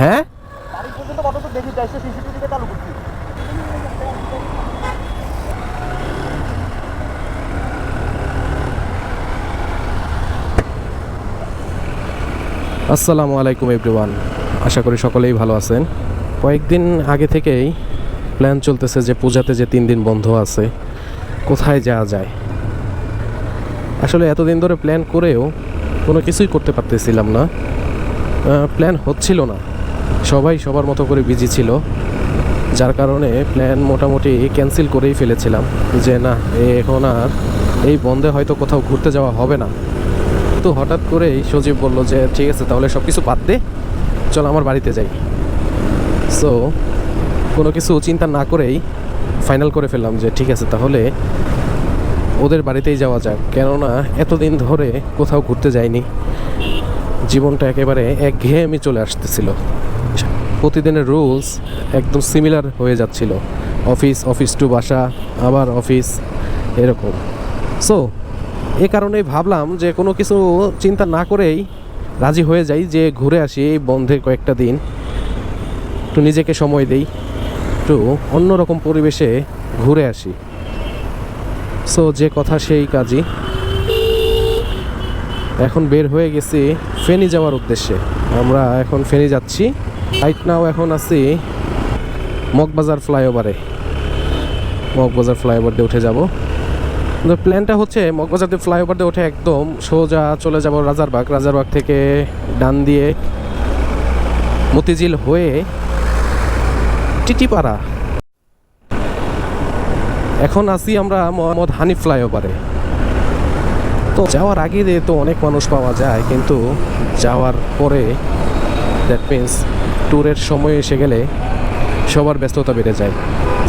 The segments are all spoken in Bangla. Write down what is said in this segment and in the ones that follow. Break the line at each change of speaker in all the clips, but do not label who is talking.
হ্যাঁ? আসসালামু আলাইকুম এভরিওয়ান আশা করি সকলেই ভালো আছেন। কয়েকদিন আগে থেকেই প্ল্যান চলতেছে যে পূজাতে যে তিন দিন বন্ধ আছে কোথায় যাওয়া যায়? আসলে এতদিন ধরে প্ল্যান করেও কোনো কিছুই করতে পারতেছিলাম না। প্ল্যান হচ্ছিল না। সবাই সবার মতো করে বিজি ছিল, যার কারণে প্ল্যান মোটামুটি ক্যান্সেল করেই ফেলেছিলাম যে না এখন আর এই বন্ধে হয়তো কোথাও ঘুরতে যাওয়া হবে না। তো হঠাৎ করেই সজীব বলল যে, ঠিক আছে, তাহলে সব কিছু বাদ দে, চল আমার বাড়িতে যাই। সো কোনো কিছু চিন্তা না করেই ফাইনাল করে ফেললাম যে, ঠিক আছে, তাহলে ওদের বাড়িতেই যাওয়া যাক। কেননা এতদিন ধরে কোথাও ঘুরতে যাইনি। জীবনটা একেবারে একঘেয়েমি চলে আসতেছিল। প্রতিদিনের রুলস একদম সিমিলার হয়ে যাচ্ছিল। অফিস অফিস টু বাসা, আবার অফিস, এরকম। সো এ কারণেই ভাবলাম যে কোনো কিছু চিন্তা না করেই রাজি হয়ে যাই, যে ঘুরে আসি এই বন্ধের কয়েকটা দিন। একটু নিজেকে সময় দেই, একটু অন্যরকম পরিবেশে ঘুরে আসি। সো যে কথা সেই কাজই। এখন বের হয়ে গেছি ফেনী যাওয়ার উদ্দেশ্যে। আমরা এখন ফেনী যাচ্ছি। রাইট নাও এখন আছি মগবাজার ফ্লাইওভারে। মগবাজার ফ্লাইওভার দিয়ে উঠে যাব। প্ল্যানটা হচ্ছে মগবাজার দিয়ে ফ্লাইওভার দিয়ে উঠে একদম সোজা চলে যাব রাজারবাগ। রাজারবাগ থেকে ডান দিয়ে মতিঝিল হয়ে টিটিপাড়া। এখন আছি আমরা মোহাম্মদ হানিফ ফ্লাইওভারে। তো যাওয়ার আগে তো অনেক মানুষ পাওয়া যায়, কিন্তু যাওয়ার পরে দ্যাট মিন্স ট্যুরের সময় এসে গেলে সবার ব্যস্ততা বেড়ে যায়।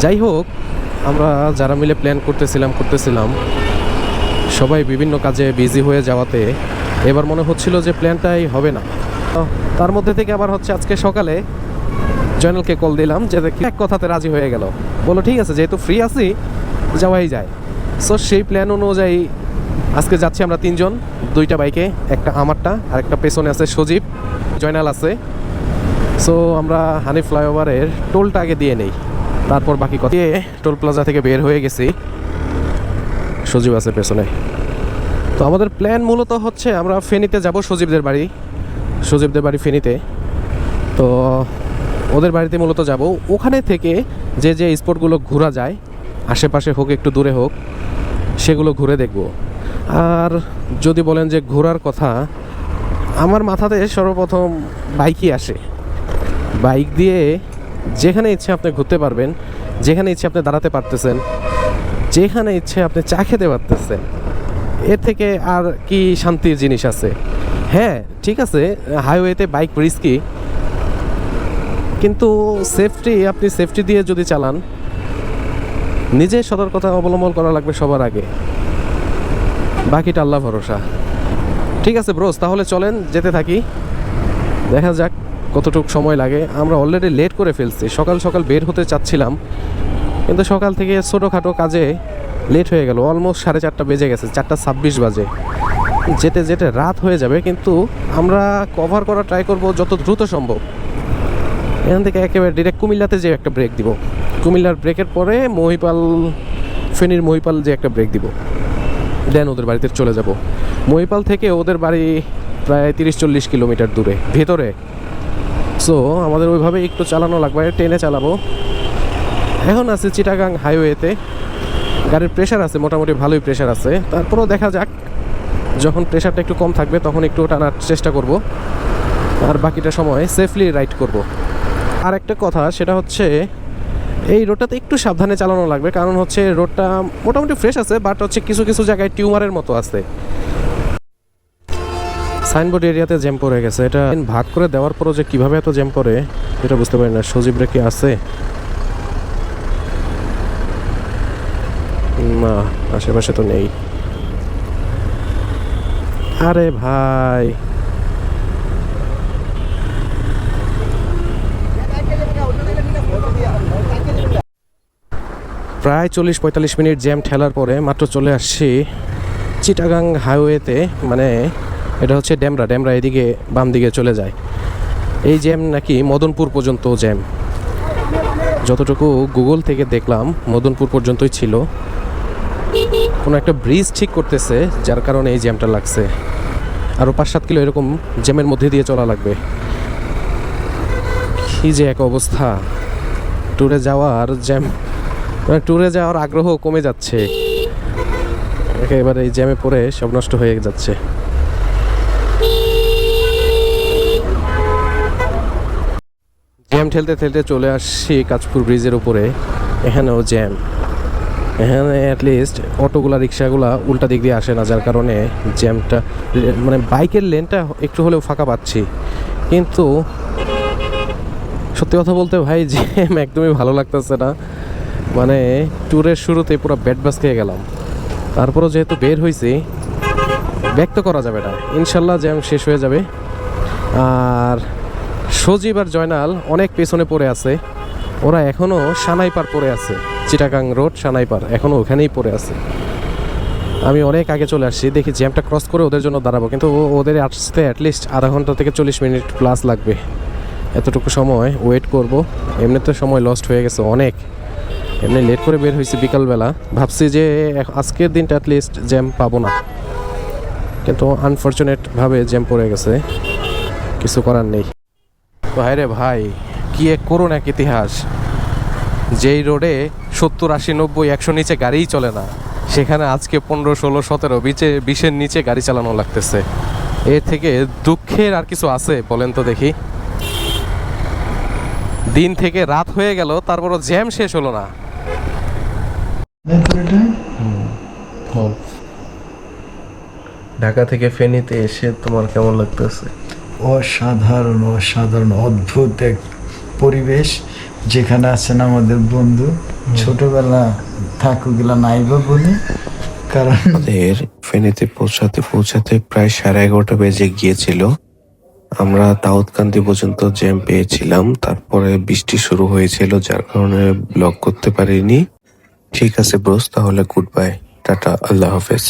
যাই হোক, আমরা যারা মিলে প্ল্যান করতেছিলাম করতেছিলাম, সবাই বিভিন্ন কাজে বিজি হয়ে যাওয়াতে এবার মনে হচ্ছিল যে প্ল্যানটাই হবে না। তার মধ্যে থেকে আবার হচ্ছে আজকে সকালে জয়নালকে কল দিলাম যে এক কথাতে রাজি হয়ে গেল। বলো ঠিক আছে, যেহেতু ফ্রি আছি, যাওয়াই যায়। সো সেই প্ল্যান অনুযায়ী আজকে যাচ্ছি আমরা তিনজন, দুইটা বাইকে, একটা আমারটা আর একটা পেছনে আছে সজীব, জয়নাল আছে। সো আমরা হানি ফ্লাইওভারের টোলটা আগে দিয়ে নেই। তারপর বাকি কথা। টোল প্লাজা থেকে বের হয়ে গেছি। সজীব আছে পেছনে। তো আমাদের প্ল্যান মূলত হচ্ছে আমরা ফেনীতে যাব সজীবদের বাড়ি। সজীবদের বাড়ি ফেনীতে। তো ওদের বাড়িতে মূলত যাব। ওখানে থেকে যে যে স্পটগুলো ঘোরা যায়, আশেপাশে হোক, একটু দূরে হোক, সেগুলো ঘুরে দেখব। আর যদি বলেন যে ঘোরার কথা, আমার মাথাতে সর্বপ্রথম বাইকই আসে। বাইক দিয়ে যেখানে ইচ্ছে আপনি ঘুরতে পারবেন, যেখানে ইচ্ছে আপনি দাঁড়াতে পারতেছেন, যেখানে ইচ্ছে আপনি চা খেতে পারতেছেন, এর থেকে আর কি শান্তির জিনিস আছে? হ্যাঁ ঠিক আছে হাইওয়েতে বাইক রিস্কি কিন্তু সেফটি আপনি সেফটি দিয়ে যদি চালান, নিজে সতর্কতা অবলম্বন করা লাগবে সবার আগে। বাকিটা আল্লাহ ভরসা। ঠিক আছে ব্রোস তাহলে চলেন, যেতে থাকি। দেখা যাক কতটুকু সময় লাগে। আমরা অলরেডি লেট করে ফেলছি। সকাল সকাল বের হতে চাচ্ছিলাম। কিন্তু সকাল থেকে ছোটোখাটো কাজে লেট হয়ে গেল। অলমোস্ট সাড়ে চারটা বেজে গেছে, চারটা ছাব্বিশ বাজে। যেতে যেতে রাত হয়ে যাবে, কিন্তু আমরা কভার করা ট্রাই করব যত দ্রুত সম্ভব। এখান থেকে একেবারে ডিরেক্ট কুমিল্লাতে যে একটা ব্রেক দিব। কুমিল্লার ব্রেকের পরে মহিপাল, ফেনীর মহিপাল যে একটা ব্রেক দিব। দেন ওদের বাড়িতে চলে যাব। মহিপাল থেকে ওদের বাড়ি প্রায় তিরিশ চল্লিশ কিলোমিটার দূরে, ভেতরে। সো আমাদের ওইভাবে একটু চালানো লাগবে, ট্রেনে চালাবো। এখন আছে চিটাগাং হাইওয়েতে। গাড়ির প্রেশার আছে, মোটামুটি ভালোই প্রেশার আছে। তারপরেও দেখা যাক, যখন প্রেশারটা একটু কম থাকবে, তখন একটু টানার চেষ্টা করব। আর বাকিটা সময় সেফলি রাইড করব। আর একটা কথা, সেটা হচ্ছে এই রোডটাতে একটু সাবধানে চালানো লাগবে, কারণ হচ্ছে রোডটা মোটামুটি ফ্রেশ আছে বাট হচ্ছে কিছু কিছু জায়গায় টিউমারের মতো আছে। সাইনবোর্ড এরিয়াতে জ্যাম পড়ে গেছে, এটা ভাগ করে দেওয়ার পরও যে কীভাবে এত জ্যাম পড়ে, এটা বুঝতে পারি না। সজীব রে কি আছে? না, আশেপাশে তো নেই। আরে ভাই। প্রায় চল্লিশ পঁয়তাল্লিশ মিনিট জ্যাম ঠেলার পরে মাত্র চলে আসছি চিটাগাং হাইওয়েতে মানে এটা হচ্ছে ড্যামরা ড্যামরা এদিকে বাম দিকে চলে যায়। এই জ্যাম নাকি মদনপুর পর্যন্ত জ্যাম। যতটুকু গুগল থেকে দেখলাম, মদনপুর পর্যন্তই ছিল। কোনো একটা ব্রিজ ঠিক করতেছে, যার কারণে এই জ্যামটা লাগছে। আরও পাঁচ সাত কিলো এরকম জ্যামের মধ্যে দিয়ে চলা লাগবে। কি যে এক অবস্থা। ট্যুরে যাওয়ার জ্যাম ট্যুরে যাওয়ার আগ্রহ কমে যাচ্ছে। একেবারে এই জ্যামে পড়ে সব নষ্ট হয়ে যাচ্ছে। জ্যাম ঠেলতে ঠেলতে চলে আসছি কাঁচপুর ব্রিজের উপরে। এখানেও জ্যাম এখানে অ্যাটলিস্ট অটোগুলা রিক্সাগুলা উল্টা দিক দিয়ে আসে না, যার কারণে জ্যামটা মানে বাইকের লেনটা একটু হলেও ফাঁকা পাচ্ছি। কিন্তু সত্যি কথা বলতে ভাই জ্যাম একদমই ভালো লাগতেছে না। মানে ট্যুরের শুরুতে পুরো ব্যাট বাস খেয়ে গেলাম। তারপরও যেহেতু বের হয়েছি ব্যক্ত করা যাবে না। ইনশাল্লাহ জ্যাম শেষ হয়ে যাবে। আর সজীব আর জয়নাল অনেক পেছনে পড়ে আছে। ওরা এখনও সানাইপার পড়ে আছে। চিটাগাং রোড, সানাইপার এখনও ওখানেই পড়ে আছে। আমি অনেক আগে চলে আসছি, দেখি জ্যামটা ক্রস করে ওদের জন্য দাঁড়াবো। কিন্তু ওদের আসতে অ্যাটলিস্ট আধা ঘণ্টা থেকে চল্লিশ মিনিট প্লাস লাগবে। এতটুকু সময় ওয়েট করব। এমনিতে সময় লস্ট হয়ে গেছে অনেক। এমনি লেট করে বের হয়েছি বিকালবেলা। ভাবছি যে আজকের দিনটা অ্যাটলিস্ট জ্যাম পাবো না। কিন্তু আনফর্চুনেটভাবে জ্যাম পড়ে গেছে। কিছু করার নেই। ভাই রে ভাই, কি এক করুন এক ইতিহাস। যেই রোডে সত্তর, আশি, নব্বই, একশো নিচে গাড়িই চলে না, সেখানে আজকে পনেরো, ষোলো, সতেরো, বিচে বিশের নিচে গাড়ি চালানো লাগতেছে। এর থেকে দুঃখের আর কিছু আছে বলেন তো দেখি। দিন থেকে রাত হয়ে গেল, তারপরও জ্যাম শেষ হলো না।
ঢাকা থেকে ফেনীতে এসে তোমার কেমন লাগতেছে?
অসাধারণ অসাধারণ অদ্ভুত এক পরিবেশ যেখানে আছেন আমাদের বন্ধু। ছোটবেলা থাকুগুলা নাইবা বলি কারণ
আমাদের ফেনীতে পৌঁছাতে পৌঁছাতে প্রায় সাড়ে এগারোটা বেজে গিয়েছিল। আমরা দাউদকান্দি পর্যন্ত জ্যাম পেয়েছিলাম তারপরে বৃষ্টি শুরু হয়েছিল যার কারণে ব্লক করতে পারিনি। ঠিক আছে ব্রোস তাহলে গুড বাই টাটা আল্লাহ হাফেজ।